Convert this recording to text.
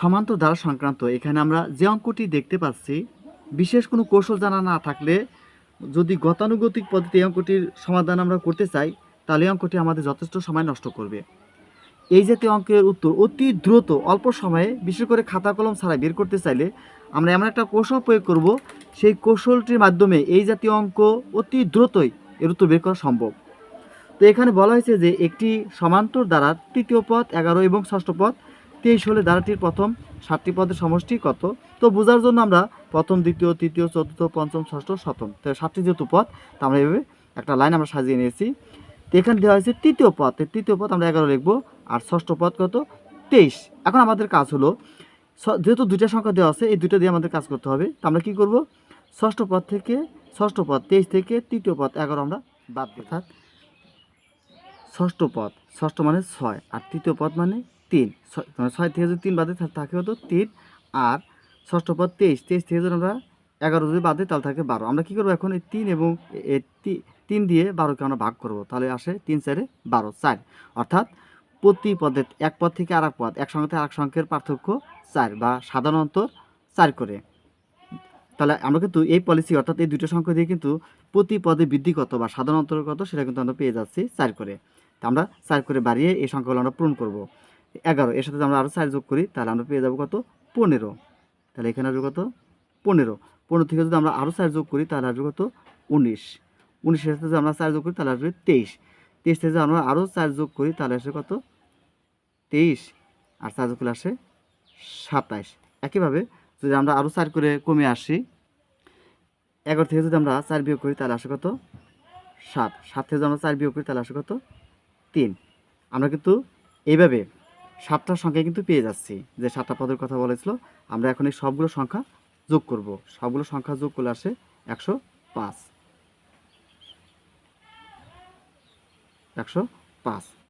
সমান্তর দ্বারা সংক্রান্ত। এখানে আমরা যে অঙ্কটি দেখতে পাচ্ছি, বিশেষ কোনো কৌশল জানা না থাকলে যদি গতানুগতিক পদ্ধতি এই অঙ্কটির সমাধান আমরা করতে চাই, তাহলে অঙ্কটি আমাদের যথেষ্ট সময় নষ্ট করবে। এই জাতীয় অঙ্কের উত্তর, অতি দ্রুত, অল্প সময়ে, বিশেষ করে খাতা কলম ছাড়া বের করতে চাইলে আমরা এমন একটা কৌশল প্রয়োগ করব, সেই কৌশলটির মাধ্যমে এই জাতীয় অঙ্ক অতি দ্রুতই এর উত্তর বের করা সম্ভব। তো এখানে বলা হয়েছে যে, একটি সমান্তর দ্বারা তৃতীয় পথ, এগারো এবং ষষ্ঠ পদ তেইশ হলে ধারাটির প্রথম সাতটি পদের সমষ্টি কত? তো বোঝার জন্য আমরা প্রথম, দ্বিতীয়, তৃতীয়, চতুর্থ, পঞ্চম, ষষ্ঠ, সপ্তম। তো সাতটি যেহেতু পদ, তা আমরা এভাবে একটা লাইন আমরা সাজিয়ে নিয়েছি। তো এখানে দেওয়া হয়েছে তৃতীয় পদ। তৃতীয় পদ আমরা এগারো লিখব। আর ষষ্ঠ পদ কত? তেইশ। এখন আমাদের কাজ হলো যেহেতু দুইটা সংখ্যা দেওয়া আছে, এই দুইটা দিয়ে আমাদের কাজ করতে হবে। তো আমরা কী করব? ষষ্ঠ পদ থেকে, ষষ্ঠ পদ, তেইশ থেকে তৃতীয় পদ, এগারো আমরা বাদ অর্থাৎ ষষ্ঠ পদ, ষষ্ঠ মানে ছয়। আর তৃতীয় পদ মানে তিন। ছয় মানে ছয় থেকে যদি তিন বাদে থাকে হতো তিন। আর ষষ্ঠ পদ তেইশ। তেইশ থেকে যদি আমরা এগারো যদি বাদে তাহলে থাকে বারো। আমরা কী করব এখন এই তিন এবং তিন দিয়ে বারোকে আমরা ভাগ করব। তাহলে আসে তিন চারে বারো, চার। অর্থাৎ প্রতি পদে এক পদ থেকে আর এক পদ এক সংখ্যা থেকে আরেক সংখ্যের পার্থক্য চার বা সাধারণত চার করে। তাহলে আমরা কিন্তু এই পলিসি অর্থাৎ এই দুটো সংখ্যা দিয়ে কিন্তু প্রতি পদে বৃদ্ধি কত বা সাধারণ অন্তর কত সেটা কিন্তু আমরা পেয়ে যাচ্ছি চার করে। তা আমরা চার করে বাড়িয়ে এই সংখ্যাগুলো আমরা পূরণ করব। এগারো। এর সাথে আমরা আরও চার যোগ করি, তাহলে আমরা পেয়ে যাব কত? পনেরো। তাহলে এখানে আসবে কত? পনেরো। পনেরো থেকে যদি আমরা আরও চার যোগ করি, তাহলে আসবে কত? উনিশ। উনিশের সাথে যদি আমরা চার যোগ করি, তাহলে আসবে তেইশ। তেইশ থেকে যদি আমরা আরও চার যোগ করি, তাহলে আসবে কত? তেইশ। আর চার যোগ করলে আসে সাতাইশ। একইভাবে যদি আমরা আরও চার করে কমে আসি, এগারো থেকে যদি আমরা চার বিয়োগ করি, তাহলে আসে কত? সাত। সাত থেকে যদি আমরা চার বিয়োগ করি, তাহলে আসে কত? তিন। আমরা কিন্তু এইভাবে সাতটা সংখ্যা কিন্তু পেয়ে যাচ্ছি। যে সাতটা পদের কথা বলেছিল, আমরা এখন এই সবগুলো সংখ্যা যোগ করব। সবগুলো সংখ্যা যোগ করলে আসে একশো পাঁচ। একশো পাঁচ।